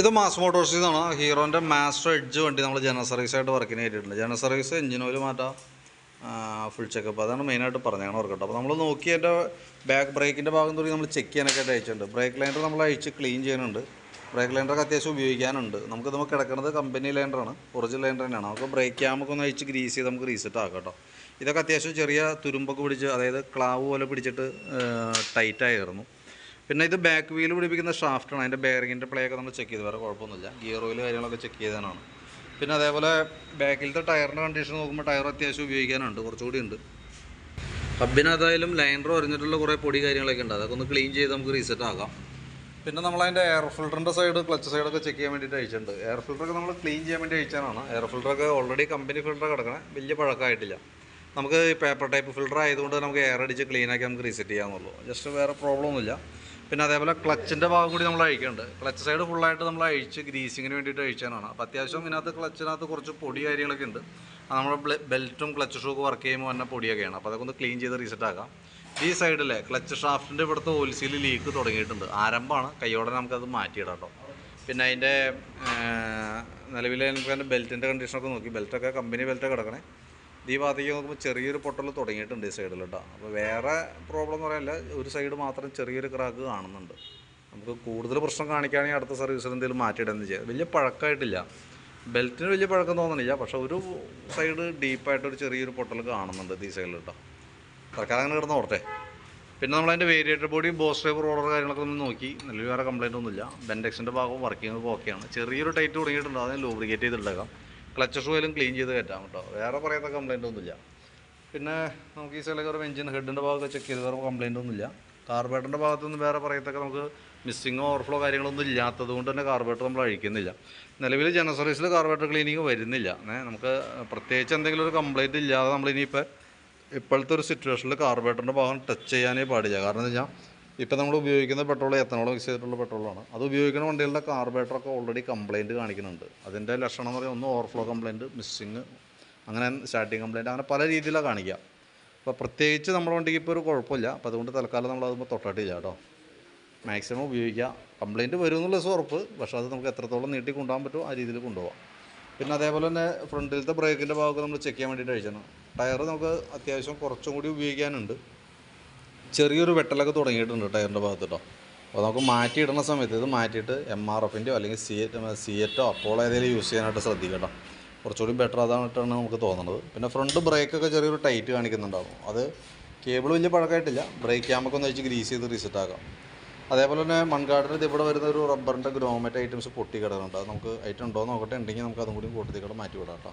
ഇത് മാസ് മോട്ടോഴ്സിൽ നിന്നാണ് ഹീറോന്റെ master edge വണ്ടി നമ്മൾ ജനറൽ സർവീസ് ആയിട്ട് വർക്കിന് കയറ്റിയിട്ടുണ്ട് ജനറൽ സർവീസ് എഞ്ചിൻ ഓയിൽ മാറ്റാം. ഫുൾ ചെക്കപ്പ് അതാണ് മെയിനായിട്ട് പറഞ്ഞാണ് ഓർക്കട്ടോ അപ്പോൾ നമ്മൾ നോക്കി എന്റെ ബാക്ക് ബ്രേക്കിന്റെ ഭാഗം തുടങ്ങി നമ്മൾ ചെക്ക് ചെയ്യാനൊക്കെ ആയിട്ട് അയച്ചിട്ടുണ്ട്. ബ്രേക്ക് ലൈനർ നമ്മൾ അഴിച്ച് ക്ലീൻ ചെയ്യുന്നുണ്ട്. ബ്രേക്ക് ലൈൻഡറൊക്കെ അത്യാവശ്യം ഉപയോഗിക്കാനുണ്ട്. നമുക്ക് നമുക്ക് കിടക്കുന്നത് കമ്പനി ലൈൻഡറാണ് ഒറിജിനൽ ലൈൻഡർ തന്നെയാണ്. നമുക്ക് ബ്രേക്ക് ക്യാമൊക്കെ ഒന്ന് അഴിച്ച് ഗ്രീസ് ചെയ്ത് നമുക്ക് റീസെറ്റ് ആക്കാം കേട്ടോ. ഇതൊക്കെ അത്യാവശ്യം ചെറിയ തുരുമ്പൊക്കെ പിടിച്ച് അതായത് ക്ലാവ് പോലെ പിടിച്ചിട്ട് ടൈറ്റായിരുന്നു പിന്നെ ഇത് ബാക്ക് വീൽ പിടിപ്പിക്കുന്ന ഷാഫ്റ്റാണ് അതിന്റെ ബെയറിങ്ങിന്റെ പ്ലേ ഒക്കെ നമ്മൾ ചെക്ക് ചെയ്ത്. വേറെ കുഴപ്പമൊന്നുമില്ല. ഗിയർ ഓയിൽ കാര്യങ്ങളൊക്കെ ചെക്ക് ചെയ്താനാണ് പിന്നെ അതേപോലെ ബാക്കിലത്തെ ടയറിന്റെ കണ്ടീഷൻ നോക്കുമ്പോൾ ടയർ അത്യാവശ്യം ഉപയോഗിക്കാനുണ്ട്. കുറച്ചുകൂടി ഉണ്ട്. ഹബിനതായാലും ലൈനർ ഒരഞ്ഞിട്ടുള്ള കുറേ പൊടി കാര്യങ്ങളൊക്കെ ഉണ്ട്. അതൊക്കെ ഒന്ന് ക്ലീൻ ചെയ്ത് നമുക്ക് റീസെറ്റ് ആക്കാം. പിന്നെ നമ്മൾ അതിന്റെ എയർ ഫിൽറ്ററിന്റെ സൈഡ് ക്ലച്ച് സൈഡൊക്കെ ചെക്ക് ചെയ്യാൻ വേണ്ടിയിട്ട് അയച്ചിട്ടുണ്ട്. എയർ ഫിൽറ്ററൊക്കെ നമ്മൾ ക്ലീൻ ചെയ്യാൻ വേണ്ടി അയച്ചാണ് എയർ ഫിൽറ്ററൊക്കെ ഓൾറെഡി കമ്പനി ഫിൽറ്റർ കിടക്കണേ. വലിയ പഴക്കമായിട്ടില്ല. നമുക്ക് പേപ്പർ ടൈപ്പ് ഫിൽറ്റർ ആയതുകൊണ്ട് നമുക്ക് എയർ അടിച്ച് ക്ലീൻ ആക്കി നമുക്ക് റീസെറ്റ് ചെയ്യാമെന്നുള്ളൂ ജസ്റ്റ് വേറെ പ്രോബ്ലം ഒന്നുമില്ല. പിന്നെ അതേപോലെ ക്ലച്ചിന്റെ ഭാഗം കൂടി നമ്മൾ അഴിക്കേണ്ടത് ക്ലച്ച് സൈഡ് ഫുള്ളായിട്ട് നമ്മൾ അഴിച്ച് ഗ്രീസിങ്ങിന് വേണ്ടിയിട്ട് അഴിച്ചാണ് അപ്പോൾ അത്യാവശ്യം ഇതിനകത്ത് ക്ലച്ചിനകത്ത് കുറച്ച് പൊടി കാര്യങ്ങളൊക്കെ ഉണ്ട്. നമ്മുടെ ബെൽറ്റും ക്ലച്ച് ഷൂക്ക് വർക്ക് ചെയ്യുമ്പോൾ തന്നെ പൊടിയൊക്കെയാണ്. അപ്പോൾ അതൊക്കെ ഒന്ന് ക്ലീൻ ചെയ്ത് റീസെറ്റ് ആക്കാം. ഈ സൈഡിലെ ക്ലച്ച് ഷാഫ്റ്റിന്റെ ഇവിടുത്തെ ഓയിൽസീൽ ലീക്ക് തുടങ്ങിയിട്ടുണ്ട്. ആരംഭമാണ്. കൈയോടെ നമുക്കത് മാറ്റിയിടാം കേട്ടോ പിന്നെ അതിന്റെ നിലവിലെ നമുക്ക് അതിന്റെ ബെൽറ്റിന്റെ കണ്ടീഷനൊക്കെ നോക്കി. ബെൽറ്റൊക്കെ കമ്പനി ബെൽറ്റൊക്കെ കിടക്കണേ. ഈ ഭാഗത്തേക്ക് നോക്കുമ്പോൾ ചെറിയൊരു പൊട്ടൽ തുടങ്ങിയിട്ടുണ്ട് ഈ സൈഡിൽ കേട്ടോ അപ്പോൾ വേറെ പ്രോബ്ലം എന്ന് പറയാനില്ല. ഒരു സൈഡ് മാത്രം ചെറിയൊരു ക്രാക്ക് കാണുന്നുണ്ട്. നമുക്ക് കൂടുതൽ പ്രശ്നം കാണിക്കുകയാണെങ്കിൽ അടുത്ത സർവീസിൽ എന്തെങ്കിലും മാറ്റിയിടുന്നത് ചെയ്യാം. വലിയ പഴക്കമായിട്ടില്ല. ബെൽറ്റിന് വലിയ പഴക്കം തോന്നുന്നില്ല പക്ഷെ ഒരു സൈഡ് ഡീപ്പായിട്ടൊരു ചെറിയൊരു പൊട്ടൽ കാണുന്നുണ്ട് ഈ സൈഡിൽ കേട്ടോ തൽക്കാലം അങ്ങനെ കിടന്ന് ഓർത്തെ പിന്നെ നമ്മളതിന്റെ variator body boss driver order കാര്യങ്ങളൊക്കെ ഒന്ന് നോക്കി. നിലവിൽ വേറെ കംപ്ലയിന്റ് ഒന്നുമില്ല. ബെൻഡെക്സിന്റെ ഭാഗവും വർക്കിംഗ് ഓക്കെയാണ് ചെറിയൊരു ടൈറ്റ് തുടങ്ങിയിട്ടുണ്ട്. അതിന് ലൂബ്രിക്കേറ്റ് ചെയ്തിട്ടേക്കാം. ക്ലച്ച് ഷൂയിലും ക്ലീൻ ചെയ്ത് കയറ്റാം കേട്ടോ. വേറെ പറയാത്ത കംപ്ലൈന്റ് ഒന്നുമില്ല. പിന്നെ നമുക്ക് ഈ കയറുമ്പോൾ എഞ്ചിൻ ഹെഡിന്റെ ഭാഗമൊക്കെ ചെക്ക് ചെയ്ത് വേറെ കംപ്ലൈന്റ് ഒന്നുമില്ല. കാർബേറ്ററിന്റെ ഭാഗത്തൊന്നും വേറെ പറയത്തൊക്കെ നമുക്ക് മിസ്സിങ്ങോ ഓവർഫ്ലോ കാര്യങ്ങളൊന്നും ഇല്ലാത്തത് കൊണ്ട് തന്നെ കാർബേറ്റർ നമ്മൾ അഴിക്കുന്നില്ല. നിലവിൽ ജനറൽ സർവീസിൽ കാർബേറ്റർ ക്ലീനിങ് വരുന്നില്ല. നമുക്ക് പ്രത്യേകിച്ച് എന്തെങ്കിലും ഒരു കംപ്ലൈന്റ് ഇല്ലാതെ നമ്മളിനിയിപ്പോൾ ഇപ്പോഴത്തെ ഒരു സിറ്റുവേഷനിൽ കാർബേറ്ററിന്റെ ഭാഗം ടച്ച് ചെയ്യാനേ പാടില്ല. കാരണം എന്താ വെച്ചാൽ ഇപ്പോൾ നമ്മൾ ഉപയോഗിക്കുന്ന പെട്രോൾ എത്തനോൾ മിക്സ് ചെയ്തിട്ടുള്ള പെട്രോളാണ്. അത് ഉപയോഗിക്കുന്ന വണ്ടികളുടെ കാർബേറ്ററൊക്കെ ഓൾറെഡി കംപ്ലയിന്റ് കാണിക്കുന്നുണ്ട്. അതിന്റെ ലക്ഷണം എന്ന് പറയുന്നത് ഒന്ന് ഓവർഫ്ലോ കംപ്ലയിന്റ് മിസ്സിങ് അങ്ങനെ സ്റ്റാർട്ടിങ് കംപ്ലയിന്റ് അങ്ങനെ പല രീതിയിലാണ് കാണിക്കുക. അപ്പോൾ പ്രത്യേകിച്ച് നമ്മുടെ വണ്ടിക്ക് ഇപ്പോൾ ഒരു കുഴപ്പമില്ല. അപ്പോൾ അതുകൊണ്ട് തൽക്കാലം നമ്മൾ അതുമ്പോൾ തൊട്ടാട്ടില്ല കേട്ടോ. മാക്സിമം ഉപയോഗിക്കുക. കംപ്ലയിന്റ് വരും എന്നുള്ള ഉറപ്പ്. പക്ഷേ അത് നമുക്ക് എത്രത്തോളം നീട്ടി കൊണ്ടുപോകാൻ പറ്റുമോ ആ രീതിയിൽ കൊണ്ടുപോകാം. പിന്നെ അതേപോലെ തന്നെ ഫ്രണ്ടിലത്തെ ബ്രേക്കിന്റെ ഭാഗമൊക്കെ നമ്മൾ ചെക്ക് ചെയ്യാൻ വേണ്ടിയിട്ട് അയച്ചാണ് ടയർ നമുക്ക് അത്യാവശ്യം കുറച്ചും കൂടി ഉപയോഗിക്കാനുണ്ട്. ചെറിയൊരു വെട്ടലൊക്കെ തുടങ്ങിയിട്ടുണ്ട് ടയറിന്റെ ഭാഗത്ത് കേട്ടോ. അപ്പോൾ നമുക്ക് മാറ്റിയിടുന്ന സമയത്ത് ഇത് മാറ്റിയിട്ട് എം ആർ എഫിന്റെയോ അല്ലെങ്കിൽ സി സി എറ്റോ അപ്പോൾ ഏതെങ്കിലും യൂസ് ചെയ്യാനായിട്ട് ശ്രദ്ധിക്കുക കുറച്ചുകൂടി ബെറ്റർ അതായിട്ടാണ് നമുക്ക് തോന്നുന്നത്. പിന്നെ ഫ്രണ്ട് ബ്രേക്കൊക്കെ ചെറിയൊരു ടൈറ്റ് കാണിക്കുന്നുണ്ടാവും. അത് കേബിൾ വലിയ പഴക്കമായിട്ടില്ല. ബ്രേക്ക് ക്യാമൊക്കെ ഒന്ന് വെച്ച് ഗ്രീസ് ചെയ്ത് റീസെറ്റ് ആക്കാം. അതേപോലെ തന്നെ മൺകാടിന് ഇത് ഇവിടെ വരുന്ന ഒരു റബ്ബറിന്റെ ഗ്രോമറ്റ് ഐറ്റംസ് പൊട്ടി കിടക്കുന്നുണ്ട് അത് നമുക്ക് ഐറ്റം ഉണ്ടോ നോക്കട്ടെ. ഉണ്ടെങ്കിൽ നമുക്ക് അതും കൂടി കൂട്ടത്തിൽ കൂടെ മാറ്റി വിടാം കേട്ടോ.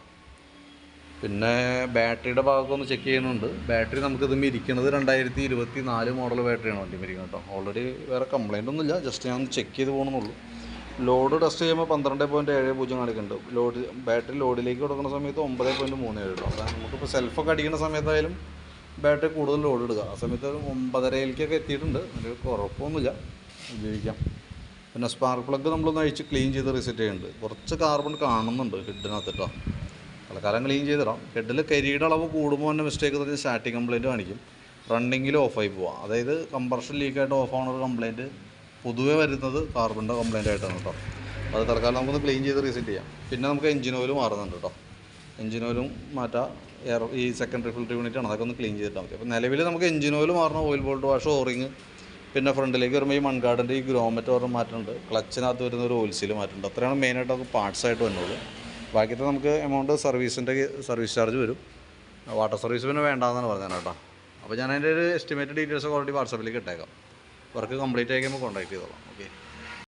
പിന്നെ ബാറ്ററിയുടെ ഭാഗമൊക്കെ ഒന്ന് ചെക്ക് ചെയ്യുന്നുണ്ട്. ബാറ്ററി നമുക്ക് ഇത് ഇരിക്കുന്നത് രണ്ടായിരത്തി ഇരുപത്തി നാല് മോഡൽ ബാറ്ററിയാണ് വണ്ടി ഇരിക്കുന്നത് കേട്ടോ. ഓൾറെഡി വേറെ കംപ്ലൈന്റ് ഒന്നുമില്ല ജസ്റ്റ് ഞാൻ ഒന്ന് ചെക്ക് ചെയ്ത് പോകണമെന്നുള്ളൂ ലോഡ് ടെസ്റ്റ് ചെയ്യുമ്പോൾ പന്ത്രണ്ട് പോയിന്റ് ഏഴ് പൂജ്യം കാണിക്കുന്നുണ്ട് ലോഡ് ബാറ്ററി ലോഡിലേക്ക് കൊടുക്കുന്ന സമയത്ത് ഒമ്പത് പോയിന്റ് മൂന്ന് ഏഴ് കേട്ടോ. അതായത് നമുക്കിപ്പോൾ സെൽഫൊക്കെ അടിക്കുന്ന സമയത്തായാലും ബാറ്ററി കൂടുതൽ ലോഡ് ഇടുക. ആ സമയത്ത് ഒരു ഒമ്പതരയിലേക്കൊക്കെ എത്തിയിട്ടുണ്ട്. അതിൽ കുഴപ്പമൊന്നുമില്ല ഉപയോഗിക്കാം. പിന്നെ സ്പാർക്ക് പ്ലഗ് നമ്മളൊന്ന് അഴിച്ച് ക്ലീൻ ചെയ്ത് റീസെറ്റ് ചെയ്യുന്നുണ്ട്. കുറച്ച് കാർബൺ കാണുന്നുണ്ട് ഹിഡിനകത്ത് കേട്ടോ. തൽക്കാലം ക്ലീൻ ചെയ്തിടാം. ഹെഡിൽ കരിയുടെ അളവ് കൂടുമ്പോൾ തന്നെ മിസ്റ്റേക്ക് തന്നെ സ്റ്റാർട്ടിങ് കംപ്ലയിന്റ് കാണിക്കും. റണ്ണിങ്ങിൽ ഓഫായി പോവാം. അതായത് കംപ്രഷൻ ലീക്കായിട്ട് ഓഫ് ആവുന്ന ഒരു കംപ്ലയിന്റ് പൊതുവെ വരുന്നത് കാർബണിന്റെ കംപ്ലയിന്റ് ആയിട്ടാണ് കേട്ടോ അത് തൽക്കാലം നമുക്കൊന്ന് ക്ലീൻ ചെയ്ത് റീസെറ്റ് ചെയ്യാം. പിന്നെ നമുക്ക് എഞ്ചിൻ ഓയിൽ മാറുന്നുണ്ട് കേട്ടോ എഞ്ചിൻ ഓയിലും മാറ്റാം. എയർ ഈ സെക്കൻഡറി ഫിൽറ്റർ യൂണിറ്റ് ആണ്. അതൊക്കെ ഒന്ന് ക്ലീൻ ചെയ്തിട്ടാൽ മതി. അപ്പോൾ നിലവിൽ നമുക്ക് എഞ്ചിൻ ഓയിൽ മാറണം. Oil bolt wash o ring പിന്നെ ഫ്രണ്ടിലേക്ക് വരുമ്പോൾ ഈ മൺകാടിന്റെ ഈ ഗ്രോമറ്റ് ഓർഡർ മാറ്റുന്നുണ്ട് ക്ലച്ചിനകത്ത് വരുന്ന ഒരു ഓയിൽ സീൽ മാറ്റുന്നുണ്ട് അത്രയാണ് മെയിനായിട്ട് നമുക്ക് പാർട്സായിട്ട് വരുന്നത് ബാക്കിയത്തെ നമുക്ക് എമൗണ്ട് സർവീസിന്റെ സർവീസ് ചാർജ് വരും. വാട്ടർ സർവീസ് പിന്നെ വേണ്ടാന്നാണ് പറഞ്ഞത് കേട്ടോ. അപ്പോൾ ഞാൻ അതിന്റെ ഒരു എസ്റ്റിമേറ്റ് ഡീറ്റെയിൽസ് ഓൾറെഡി വാട്സാപ്പിലേക്ക് ഇട്ടേക്കാം. വർക്ക് കംപ്ലീറ്റ് ആയി കോൺടാക്ട് ചെയ്തോളാം. ഓക്കെ